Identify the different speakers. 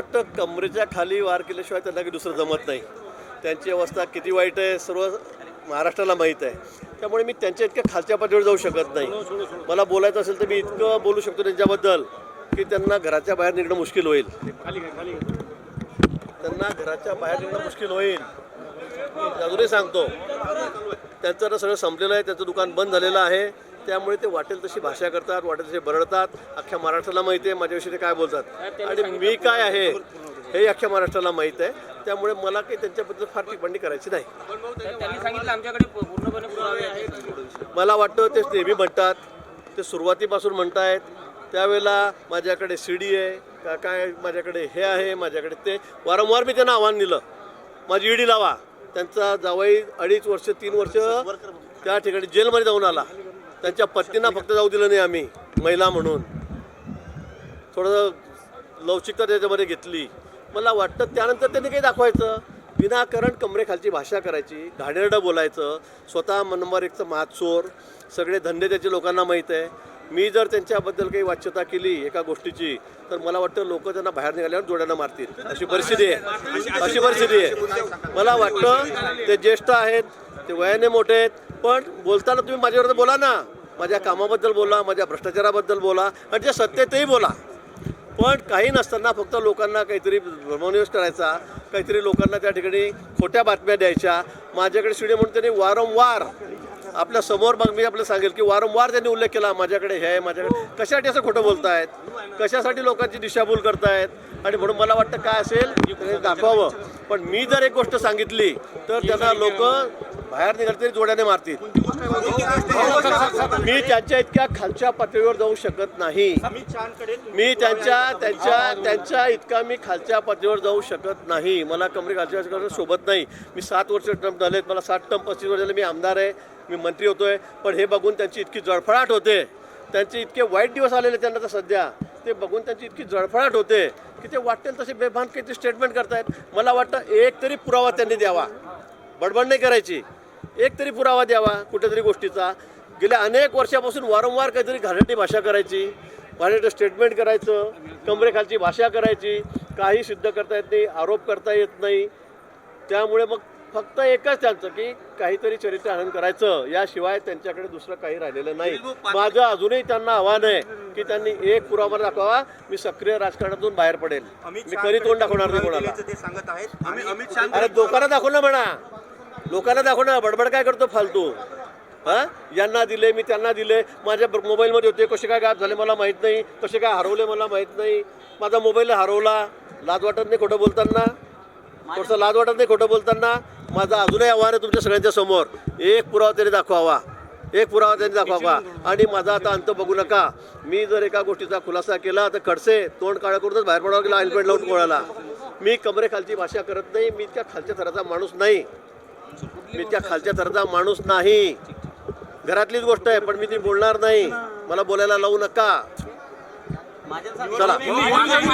Speaker 1: वाटतं कमरेच्या खाली वार केल्याशिवाय त्यांना काही दुसरं जमत नाही. त्यांची अवस्था किती वाईट आहे सर्व महाराष्ट्राला माहीत आहे. त्यामुळे मी त्यांच्या इतक्या खालच्या पातळीवर जाऊ शकत नाही. मला बोलायचं असेल तर मी इतकं बोलू शकतो त्यांच्याबद्दल की त्यांना घराच्या बाहेर निघणं मुश्किल होईल. त्यांना घराच्या बाहेर निघणं मुश्किल होईल. अजूनही सांगतो त्यांचं आता सगळं संपलेलं आहे त्यांचं दुकान बंद झालेलं आहे. त्यामुळे ते वाटेल तशी भाषा करतात वाटेल तसे बरळतात अख्ख्या महाराष्ट्राला माहिती आहे माझ्याविषयी ते काय बोलतात? आणि मी काय आहे हे अख्ख्या महाराष्ट्राला माहीत आहे. त्यामुळे मला काही त्यांच्याबद्दल फार टिप्पणी करायची नाही. मला वाटतं ते नेहमी म्हणतात ते सुरुवातीपासून म्हणतायत. त्यावेळेला माझ्याकडे सी डी आहे का काय माझ्याकडे हे आहे माझ्याकडे ते. वारंवार मी त्यांना आव्हान दिलं. माझी ईडी लावा. त्यांचा जावई अडीच वर्ष तीन वर्ष त्या ठिकाणी जेलमध्ये जाऊन आला. त्यांच्या पत्नींना फक्त जाऊ दिलं नाही आम्ही महिला म्हणून. थोडं लवचिकता त्याच्यामध्ये घेतली. मला वाटतं त्यानंतर त्यांनी काही दाखवायचं. विनाकारण कमरेखालची भाषा करायची घाणेरडं बोलायचं स्वतः नंबर एकचं मातचोर सगळे धंदे त्याचे लोकांना माहीत आहे. मी जर त्यांच्याबद्दल काही वाच्यता केली एका गोष्टीची तर मला वाटतं लोक त्यांना बाहेर निघाल्यावर जोड्यानं मारतील. अशी परिस्थिती आहे. अशी परिस्थिती आहे. मला वाटतं ते ज्येष्ठ आहेत ते वयाने मोठे आहेत पण बोलताना तुम्ही माझ्याबरोबर बोला ना. माझ्या कामाबद्दल बोला माझ्या भ्रष्टाचाराबद्दल बोला आणि जे सत्य तेही बोला. पण काही नसताना फक्त लोकांना काहीतरी भ्रमनिवेश करायचा काहीतरी लोकांना त्या ठिकाणी खोट्या बातम्या द्यायच्या. माझ्याकडे शिडे म्हणून त्यांनी वारंवार आपल्यासमोर मग मी आपल्याला सांगेल की वारंवार त्यांनी उल्लेख केला माझ्याकडे हे आहे माझ्याकडे. कशासाठी असं खोटं बोलतायत? कशासाठी लोकांची दिशाभूल करतायत? आणि म्हणून मला वाटतं काय असेल दाखवावं. पण मी जर एक गोष्ट सांगितली तर त्यांना लोक बाहेर निघाल तरी जोड्याने मारतील. मी त्यांच्या इतक्या खालच्या पातळीवर जाऊ शकत नाही. मी त्यांच्या त्यांच्या त्यांच्या इतका मी खालच्या पातळीवर जाऊ शकत नाही. मला कमरे खालच्या सोबत नाही. मी सात वर्ष टर्म झालेत. मला सात टर्म पस्तीस वर्ष झाले. मी आमदार आहे. मी मंत्री होतोय. पण हे बघून त्यांची इतकी जळफळाट होते. त्यांचे इतके वाईट दिवस आलेले त्यांना तर सध्या. ते बघून त्यांची इतकी जळफळाट होते की ते वाटेल तसे बेभान काहीतरी स्टेटमेंट करतायत. मला वाटतं एक तरी पुरावा त्यांनी द्यावा. बडबड नाही करायची. एक तरी पुरावा द्यावा कुठेतरी गोष्टीचा. गेल्या अनेक वर्षापासून वारंवार काहीतरी घाणेरडी भाषा करायची घाणेरडं स्टेटमेंट करायचं कमरेखालची भाषा करायची काही सिद्ध करता येत नाही आरोप करता येत नाही. त्यामुळे मग फक्त एकच त्यांचं की काहीतरी चरित्रहनन करायचं. याशिवाय त्यांच्याकडे दुसरं काही राहिलेलं नाही. माझं अजूनही त्यांना आव्हान आहे की त्यांनी एक पुरावा दाखवा मी सक्रिय राजकारणातून बाहेर पडेल. मी कधी तोंड दाखवणार नाही कोणाला.
Speaker 2: ते सांगत आहेत. आम्ही अमित शाह
Speaker 1: अरे लोकांना दाखव ना म्हणा. लोकांना दाखव बडबड काय करतो फालतू? हा? यांना दिले मी त्यांना दिले. माझ्या मोबाईलमध्ये होते कसे काय गायब झाले मला माहीत नाही. कसे काय हरवले मला माहीत नाही. माझा मोबाईल हरवला. लाज वाटत नाही खोटं बोलताना. थोडंसं लाज वाटत नाही खोटं बोलताना. माझं अजूनही आव्हान आहे तुमच्या सगळ्यांच्या समोर. एक पुरावा तरी दाखवावा. एक पुरावा त्यांनी दाखवावा. आणि माझा आता अंत बघू नका. मी जर एका गोष्टीचा खुलासा केला तर खडसे तोंड काळं करूनच बाहेर पडावं गेला हेल्मेट लावून कोणाला मी कमरेखालची भाषा करत नाही. मी इतक्या खालच्या थराचा माणूस नाही. मी इतक्या खालच्या थराचा माणूस नाही. घरातलीच गोष्ट आहे पण मी ती बोलणार नाही. मला बोलायला लावू नका. चला.